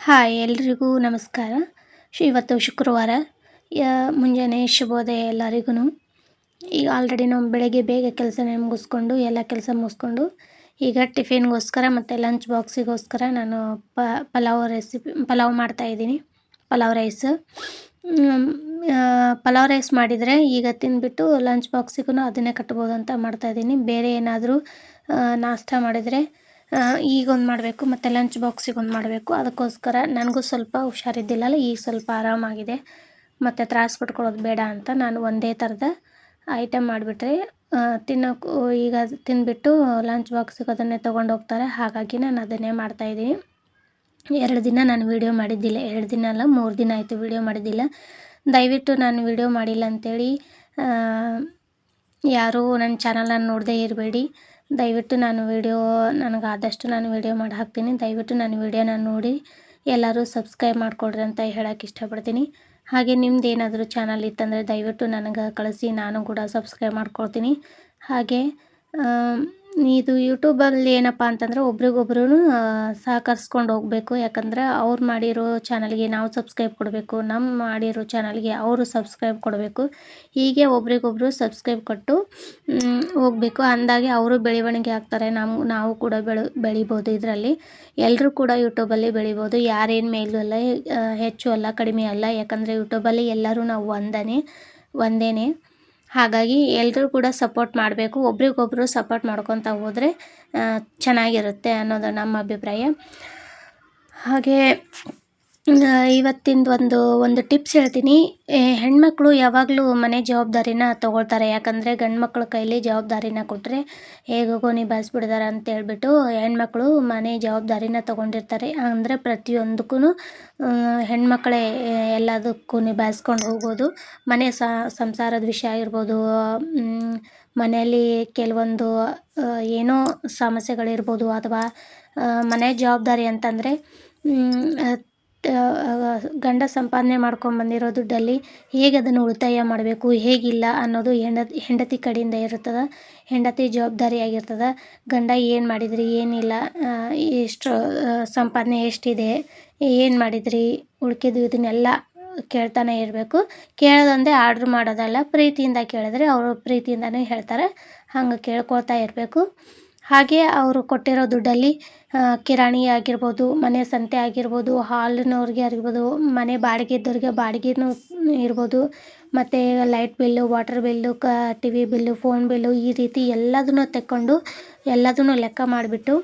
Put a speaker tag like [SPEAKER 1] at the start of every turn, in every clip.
[SPEAKER 1] Hi, ಎಲ್ರಿಗೂ ನಮಸ್ಕಾರ. ಇವತ್ತು ಶುಕ್ರವಾರ. ಮುಂಜಾನೆ ಶುಭೋದಯ ಎಲ್ಲರಿಗೂ ಈಗ ಆಲ್ರೆಡಿ ನಾವು ಬೆಳಗ್ಗೆ ಬೇಗ ಕೆಲಸನೇ ಮುಗಿಸ್ಕೊಂಡು, ಎಲ್ಲ ಕೆಲಸ ಮುಗಿಸ್ಕೊಂಡು, ಈಗ ಟಿಫಿನ್ಗೋಸ್ಕರ ಮತ್ತು ಲಂಚ್ ಬಾಕ್ಸಿಗೋಸ್ಕರ ನಾನು ಪ, ಪಲಾವ್ ರೆಸಿಪಿ ಪಲಾವ್ ಮಾಡ್ತಾಯಿದ್ದೀನಿ ಪಲಾವ್ ರೈಸ್ ಪಲಾವ್ ರೈಸ್ ಮಾಡಿದರೆ ಈಗ ತಿಂದುಬಿಟ್ಟು ಲಂಚ್ ಬಾಕ್ಸಿಗೂ ಅದನ್ನೇ ಕಟ್ಬೋದು ಅಂತ ಮಾಡ್ತಾಯಿದ್ದೀನಿ ಬೇರೆ ಏನಾದರೂ ನಾಷ್ಟ ಮಾಡಿದರೆ ಈಗ ಒಂದು ಮಾಡಬೇಕು, ಮತ್ತು ಲಂಚ್ ಬಾಕ್ಸಿಗೆ ಒಂದು ಮಾಡಬೇಕು. ಅದಕ್ಕೋಸ್ಕರ ನನಗೂ ಸ್ವಲ್ಪ ಹುಷಾರಿದ್ದಿಲ್ಲಲ್ಲ ಈಗ ಸ್ವಲ್ಪ ಆರಾಮಾಗಿದೆ. ಮತ್ತು ತ್ರಾಸು ಪಟ್ಕೊಳ್ಳೋದು ಬೇಡ ಅಂತ ನಾನು ಒಂದೇ ಥರದ ಐಟಮ್ ಮಾಡಿಬಿಟ್ರೆ ತಿನ್ನೋಕ್ಕೂ ಈಗ ತಿಂದುಬಿಟ್ಟು ಲಂಚ್ ಬಾಕ್ಸಿಗೆ ಅದನ್ನೇ ತೊಗೊಂಡು ಹೋಗ್ತಾರೆ. ಹಾಗಾಗಿ ನಾನು ಅದನ್ನೇ ಮಾಡ್ತಾಯಿದ್ದೀನಿ ಎರಡು ದಿನ ನಾನು ವೀಡಿಯೋ ಮಾಡಿದ್ದಿಲ್ಲ, ಎರಡು ದಿನ ಅಲ್ಲ, ಮೂರು ದಿನ ಆಯಿತು ವೀಡಿಯೋ ಮಾಡಿದ್ದಿಲ್ಲ. ದಯವಿಟ್ಟು ನಾನು ವೀಡಿಯೋ ಮಾಡಿಲ್ಲ ಅಂಥೇಳಿ ಯಾರೂ ನನ್ನ ಚಾನಲನ್ನು ನೋಡದೇ ಇರಬೇಡಿ. ದಯವಿಟ್ಟು ನಾನು ವೀಡಿಯೋ ನನಗೆ ಆದಷ್ಟು ನಾನು ವೀಡಿಯೋ ಮಾಡಿ ಹಾಕ್ತೀನಿ ದಯವಿಟ್ಟು ನನ್ನ ವೀಡಿಯೋನ ನೋಡಿ, ಎಲ್ಲರೂ ಸಬ್ಸ್ಕ್ರೈಬ್ ಮಾಡಿಕೊಡ್ರಿ ಅಂತ ಹೇಳೋಕ್ಕೆ ಇಷ್ಟಪಡ್ತೀನಿ. ಹಾಗೆ ನಿಮ್ದು ಏನಾದರೂ ಚಾನಲ್ ಇತ್ತಂದರೆ ದಯವಿಟ್ಟು ನನಗೆ ಕಳಿಸಿ, ನಾನು ಕೂಡ ಸಬ್ಸ್ಕ್ರೈಬ್ ಮಾಡ್ಕೊಳ್ತೀನಿ ಹಾಗೆ ಇದು ಯೂಟ್ಯೂಬಲ್ಲಿ ಏನಪ್ಪ ಅಂತಂದರೆ ಒಬ್ರಿಗೊಬ್ರು ಸಹಕರಿಸ್ಕೊಂಡು ಹೋಗಬೇಕು. ಯಾಕಂದ್ರೆ ಅವ್ರು ಮಾಡಿರೋ ಚಾನಲ್ಗೆ ನಾವು ಸಬ್ಸ್ಕ್ರೈಬ್ ಕೊಡಬೇಕು. ನಮ್ಮ ಮಾಡಿರೋ ಚಾನಲ್ಗೆ ಅವರು ಸಬ್ಸ್ಕ್ರೈಬ್ ಕೊಡಬೇಕು. ಹೀಗೆ ಒಬ್ರಿಗೊಬ್ರು ಸಬ್ಸ್ಕ್ರೈಬ್ ಕೊಟ್ಟು ಹೋಗಬೇಕು. ಅಂದಾಗೆ ಅವರು ಬೆಳವಣಿಗೆ ಆಗ್ತಾರೆ. ನಮ್ಮ ನಾವು ಕೂಡ ಬೆಳ, ಬೆಳಿಬೋದು ಇದರಲ್ಲಿ. ಎಲ್ಲರೂ ಕೂಡ ಯೂಟ್ಯೂಬಲ್ಲಿ ಬೆಳಿಬೋದು. ಯಾರೇನು ಮೇಲೂ ಅಲ್ಲ ಹೆಚ್ಚು ಅಲ್ಲ, ಕಡಿಮೆ ಅಲ್ಲ. ಯಾಕಂದರೆ ಯೂಟ್ಯೂಬಲ್ಲಿ ಎಲ್ಲರೂ ನಾವು ಒಂದೇ ಒಂದೇ ಹಾಗಾಗಿ ಎಲ್ಲರೂ ಕೂಡ ಸಪೋರ್ಟ್ ಮಾಡಬೇಕು ಒಬ್ರಿಗೊಬ್ಬರು ಸಪೋರ್ಟ್ ಮಾಡ್ಕೊತ ಹೋದರೆ ಚೆನ್ನಾಗಿರುತ್ತೆ ಅನ್ನೋದು ನಮ್ಮ ಅಭಿಪ್ರಾಯ. ಹಾಗೆ ಇವತ್ತಿಂದು ಒಂದು ಒಂದು ಟಿಪ್ಸ್ ಹೇಳ್ತೀನಿ. ಹೆಣ್ಮಕ್ಳು ಯಾವಾಗಲೂ ಮನೆ ಜವಾಬ್ದಾರಿನ ತೊಗೊಳ್ತಾರೆ. ಯಾಕಂದರೆ ಗಂಡು ಮಕ್ಳ ಕೈಲಿ ಜವಾಬ್ದಾರಿನ ಕೊಟ್ಟರೆ ಹೇಗೋ ನಿಭಾಯಿಸ್ಬಿಡ್ತಾರೆ ಅಂತ ಹೇಳ್ಬಿಟ್ಟು ಹೆಣ್ಮಕ್ಳು ಮನೆ ಜವಾಬ್ದಾರಿನ ತೊಗೊಂಡಿರ್ತಾರೆ. ಅಂದರೆ ಪ್ರತಿಯೊಂದಕ್ಕೂ ಹೆಣ್ಮಕ್ಳೇ ಎಲ್ಲದಕ್ಕೂ ನಿಭಾಯಿಸ್ಕೊಂಡು ಹೋಗೋದು. ಮನೆ ಸಂಸಾರದ ವಿಷಯ ಆಗಿರ್ಬೋದು ಮನೆಯಲ್ಲಿ ಕೆಲವೊಂದು ಏನೋ ಸಮಸ್ಯೆಗಳಿರ್ಬೋದು ಅಥವಾ ಮನೆ ಜವಾಬ್ದಾರಿ ಅಂತಂದರೆ ಗಂಡ ಸಂಪಾದನೆ ಮಾಡ್ಕೊಂಡ್ಬಂದಿರೋ ದುಡ್ಡಲ್ಲಿ ಹೇಗೆ ಅದನ್ನು ಉಳಿತಾಯ ಮಾಡಬೇಕು, ಹೇಗಿಲ್ಲ ಅನ್ನೋದು ಹೆಂಡತಿ ಹೆಂಡತಿ ಕಡೆಯಿಂದ ಇರ್ತದೆ ಹೆಂಡತಿ ಜವಾಬ್ದಾರಿ ಆಗಿರ್ತದೆ, ಗಂಡ ಏನು ಮಾಡಿದ್ರಿ, ಏನಿಲ್ಲ ಎಷ್ಟು ಸಂಪಾದನೆ ಎಷ್ಟಿದೆ, ಏನು ಮಾಡಿದ್ರಿ ಉಳ್ಕಿದ್ವಿ ಇದನ್ನೆಲ್ಲ ಕೇಳ್ತಾನೆ ಇರಬೇಕು. ಕೇಳೋದೊಂದೇ ಆರ್ಡ್ರ್ ಮಾಡೋದಲ್ಲ, ಪ್ರೀತಿಯಿಂದ ಕೇಳಿದ್ರೆ ಅವರು ಪ್ರೀತಿಯಿಂದನೇ ಹೇಳ್ತಾರೆ, ಹಂಗೆ ಕೇಳ್ಕೊಳ್ತಾ ಇರಬೇಕು. ಹಾಗೆ ಅವರು ಕೊಟ್ಟಿರೋ ದುಡ್ಡಲ್ಲಿ ಕಿರಾಣಿ ಆಗಿರ್ಬೋದು, ಮನೆ ಸಂತೆ ಆಗಿರ್ಬೋದು, ಹಾಲಿನವ್ರಿಗೆ ಆಗಿರ್ಬೋದು, ಮನೆ ಬಾಡಿಗೆ ಇದ್ದವ್ರಿಗೆ ಬಾಡಿಗೆನೂ ಇರ್ಬೋದು, ಮತ್ತು ಲೈಟ್ ಬಿಲ್ಲು, ವಾಟರ್ ಬಿಲ್ಲು, ಕ T V bill, phone bill ಈ ರೀತಿ ಎಲ್ಲದನ್ನೂ ತೆಕ್ಕೊಂಡು ಎಲ್ಲದನ್ನೂ ಲೆಕ್ಕ ಮಾಡಿಬಿಟ್ಟು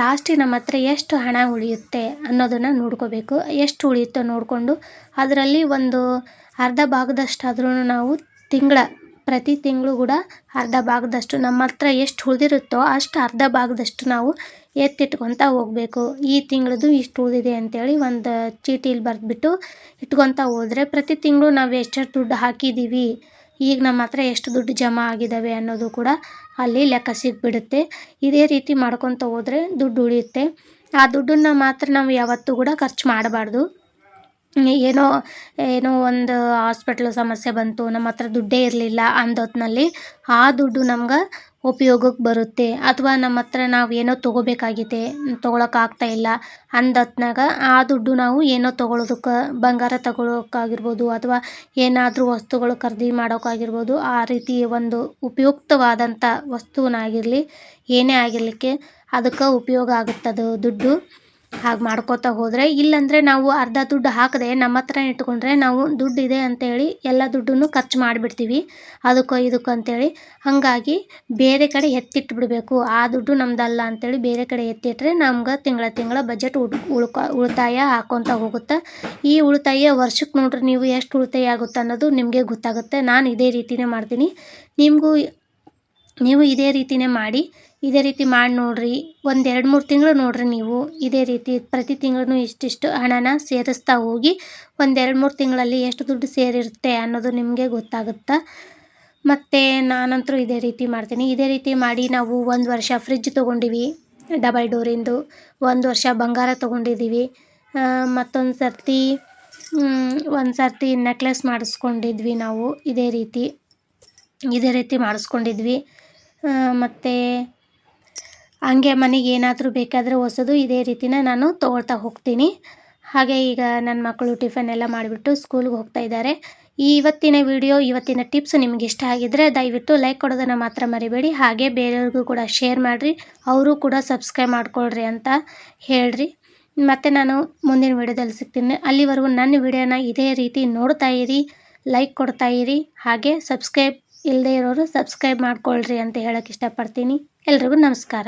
[SPEAKER 1] ಲಾಸ್ಟಿಗೆ ನಮ್ಮ ಹತ್ರ ಎಷ್ಟು ಹಣ ಉಳಿಯುತ್ತೆ ಅನ್ನೋದನ್ನು ನೋಡ್ಕೋಬೇಕು. ಎಷ್ಟು ಉಳಿಯುತ್ತೋ ನೋಡಿಕೊಂಡು ಅದರಲ್ಲಿ ಒಂದು ಅರ್ಧ ಭಾಗದಷ್ಟಾದ್ರೂ ನಾವು ತಿಂಗಳ ಪ್ರತಿ ತಿಂಗಳು ಕೂಡ ಅರ್ಧ ಭಾಗದಷ್ಟು ನಮ್ಮ ಹತ್ರ ಎಷ್ಟು ಉಳಿದಿರುತ್ತೋ ಅಷ್ಟು ಅರ್ಧ ಭಾಗದಷ್ಟು ನಾವು ಎತ್ತಿಟ್ಕೊತ ಹೋಗ್ಬೇಕು. ಈ ತಿಂಗಳದ್ದು ಇಷ್ಟು ಉಳಿದಿದೆ ಅಂತೇಳಿ ಒಂದು ಚೀಟಿಲಿ ಬರೆದ್ಬಿಟ್ಟು ಇಟ್ಕೊತ ಹೋದ್ರೆ ಪ್ರತಿ ತಿಂಗಳು ನಾವು ಎಷ್ಟೆಷ್ಟು ದುಡ್ಡು ಹಾಕಿದ್ದೀವಿ ಈಗ ನಮ್ಮ ಹತ್ರ ಎಷ್ಟು ದುಡ್ಡು ಜಮಾ ಆಗಿದ್ದಾವೆ ಅನ್ನೋದು ಕೂಡ ಅಲ್ಲಿ ಲೆಕ್ಕ ಸಿಗ್ಬಿಡುತ್ತೆ. ಇದೇ ರೀತಿ ಮಾಡ್ಕೊತ ಹೋದ್ರೆ ದುಡ್ಡು ಉಳಿಯುತ್ತೆ. ಆ ದುಡ್ಡನ್ನು ಮಾತ್ರ ನಾವು ಯಾವತ್ತೂ ಕೂಡ ಖರ್ಚು ಮಾಡಬಾರ್ದು. ಏನೋ ಏನೋ ಒಂದು ಹಾಸ್ಪಿಟ್ಲ್ ಸಮಸ್ಯೆ ಬಂತು, ನಮ್ಮ ಹತ್ರ ದುಡ್ಡೇ ಇರಲಿಲ್ಲ ಅಂದೊತ್ತಿನಲ್ಲಿ ಆ ದುಡ್ಡು ನಮ್ಗೆ ಉಪಯೋಗಕ್ಕೆ ಬರುತ್ತೆ. ಅಥವಾ ನಮ್ಮ ಹತ್ರ ನಾವು ಏನೋ ತೊಗೋಬೇಕಾಗಿದೆ ತೊಗೊಳಕ್ಕೆ ಇಲ್ಲ ಅಂದೊತ್ನಾಗ ಆ ದುಡ್ಡು ನಾವು ಏನೋ ತೊಗೊಳೋದಕ್ಕೆ, ಬಂಗಾರ ತಗೊಳ್ಳೋಕ್ಕಾಗಿರ್ಬೋದು ಅಥವಾ ಏನಾದರೂ ವಸ್ತುಗಳು ಖರೀದಿ ಮಾಡೋಕ್ಕಾಗಿರ್ಬೋದು ಆ ರೀತಿ ಒಂದು ಉಪಯುಕ್ತವಾದಂಥ ವಸ್ತುವನ್ನಾಗಿರಲಿ, ಏನೇ ಆಗಿರಲಿಕ್ಕೆ ಅದಕ್ಕೆ ಉಪಯೋಗ ಆಗುತ್ತದು ದುಡ್ಡು. ಹಾಗೆ ಮಾಡ್ಕೋತಾ ಹೋದರೆ, ಇಲ್ಲಾಂದರೆ ನಾವು ಅರ್ಧ ದುಡ್ಡು ಹಾಕದೆ ನಮ್ಮ ಹತ್ರ ಇಟ್ಕೊಂಡ್ರೆ ನಾವು ದುಡ್ಡು ಇದೆ ಅಂತೇಳಿ ಎಲ್ಲ ದುಡ್ಡನ್ನು ಖರ್ಚು ಮಾಡಿಬಿಡ್ತೀವಿ. ಅದಕ್ಕೋ ಇದಕ್ಕೋ ಅಂತೇಳಿ. ಹಾಗಾಗಿ ಬೇರೆ ಕಡೆ ಎತ್ತಿಟ್ಬಿಡಬೇಕು. ಆ ದುಡ್ಡು ನಮ್ಮದಲ್ಲ ಅಂತೇಳಿ ಬೇರೆ ಕಡೆ ಎತ್ತಿಟ್ಟರೆ ನಮ್ಗೆ ತಿಂಗಳ ತಿಂಗಳ ಬಜೆಟ್ ಉಳ್ಕ, ಉಳಿತಾಯ ಹಾಕ್ಕೊತ ಹೋಗುತ್ತೆ. ಈ ಉಳಿತಾಯ ವರ್ಷಕ್ಕೆ ನೋಡ್ರಿ ನೀವು ಎಷ್ಟು ಉಳಿತಾಯ ಆಗುತ್ತೆ ಅನ್ನೋದು ನಿಮಗೆ ಗೊತ್ತಾಗುತ್ತೆ. ನಾನು ಇದೇ ರೀತಿಯೇ ಮಾಡ್ತೀನಿ. ನಿಮಗೂ ನೀವು ಇದೇ ರೀತಿನೇ ಮಾಡಿ, ಇದೇ ರೀತಿ ಮಾಡಿ ನೋಡಿರಿ. ಒಂದು ಎರಡು ಮೂರು ತಿಂಗಳು ನೋಡಿರಿ ನೀವು. ಇದೇ ರೀತಿ ಪ್ರತಿ ತಿಂಗಳೂ ಇಷ್ಟಿಷ್ಟು ಹಣನ ಸೇರಿಸ್ತಾ ಹೋಗಿ ಒಂದು ಎರಡು ಮೂರು ತಿಂಗಳಲ್ಲಿ ಎಷ್ಟು ದುಡ್ಡು ಸೇರಿರುತ್ತೆ ಅನ್ನೋದು ನಿಮಗೆ ಗೊತ್ತಾಗುತ್ತೆ? ಮತ್ತು ನಾನಂತೂ ಇದೇ ರೀತಿ ಮಾಡ್ತೀನಿ. ಇದೇ ರೀತಿ ಮಾಡಿ ನಾವು ಒಂದು ವರ್ಷ ಫ್ರಿಜ್ ತೊಗೊಂಡಿವಿ, ಡಬಲ್ ಡೋರಿಂದು. ಒಂದು ವರ್ಷ ಬಂಗಾರ ತೊಗೊಂಡಿದ್ದೀವಿ ಮತ್ತೊಂದು ಸರ್ತಿ ಒಂದು ಸರ್ತಿ ನೆಕ್ಲೆಸ್ ಮಾಡಿಸ್ಕೊಂಡಿದ್ವಿ ನಾವು. ಇದೇ ರೀತಿ ಇದೇ ರೀತಿ ಮಾಡಿಸ್ಕೊಂಡಿದ್ವಿ. ಮತ್ತು ಹಂಗೆ ಮನೆಗೆ ಏನಾದರೂ ಬೇಕಾದರೆ ಹೊಸದು ಇದೇ ರೀತಿನ ನಾನು ತೊಗೊಳ್ತಾ ಹೋಗ್ತೀನಿ. ಹಾಗೆ ಈಗ ನನ್ನ ಮಕ್ಕಳು ಟಿಫನ್ ಎಲ್ಲ ಮಾಡಿಬಿಟ್ಟು ಸ್ಕೂಲ್ಗೆ ಹೋಗ್ತಾ ಇದ್ದಾರೆ. ಈ ಇವತ್ತಿನ ವಿಡಿಯೋ ಇವತ್ತಿನ ಟಿಪ್ಸ್ ನಿಮ್ಗೆ ಇಷ್ಟ ಆಗಿದ್ದರೆ ದಯವಿಟ್ಟು ಲೈಕ್ ಕೊಡೋದನ್ನು ಮಾತ್ರ ಮರಿಬೇಡಿ. ಹಾಗೆ ಬೇರೆಯವ್ರಿಗೂ ಕೂಡ ಶೇರ್ ಮಾಡಿರಿ. ಅವರು ಕೂಡ ಸಬ್ಸ್ಕ್ರೈಬ್ ಮಾಡ್ಕೊಳ್ರಿ ಅಂತ ಹೇಳ್ರಿ. ಮತ್ತು ನಾನು ಮುಂದಿನ ವಿಡಿಯೋದಲ್ಲಿ ಸಿಗ್ತೀನಿ. ಅಲ್ಲಿವರೆಗೂ ನನ್ನ ವಿಡಿಯೋನ ಇದೇ ರೀತಿ ನೋಡ್ತಾ ಇರಿ ಲೈಕ್ ಕೊಡ್ತಾ ಇರಿ. ಹಾಗೆ ಸಬ್ಸ್ಕ್ರೈಬ್ ಇಲ್ಲದೆ ಇರೋರು ಸಬ್ಸ್ಕ್ರೈಬ್ ಮಾಡ್ಕೊಳ್ರಿ ಅಂತ ಹೇಳೋಕ್ಕೆ ಇಷ್ಟಪಡ್ತೀನಿ. ಎಲ್ರಿಗೂ ನಮಸ್ಕಾರ.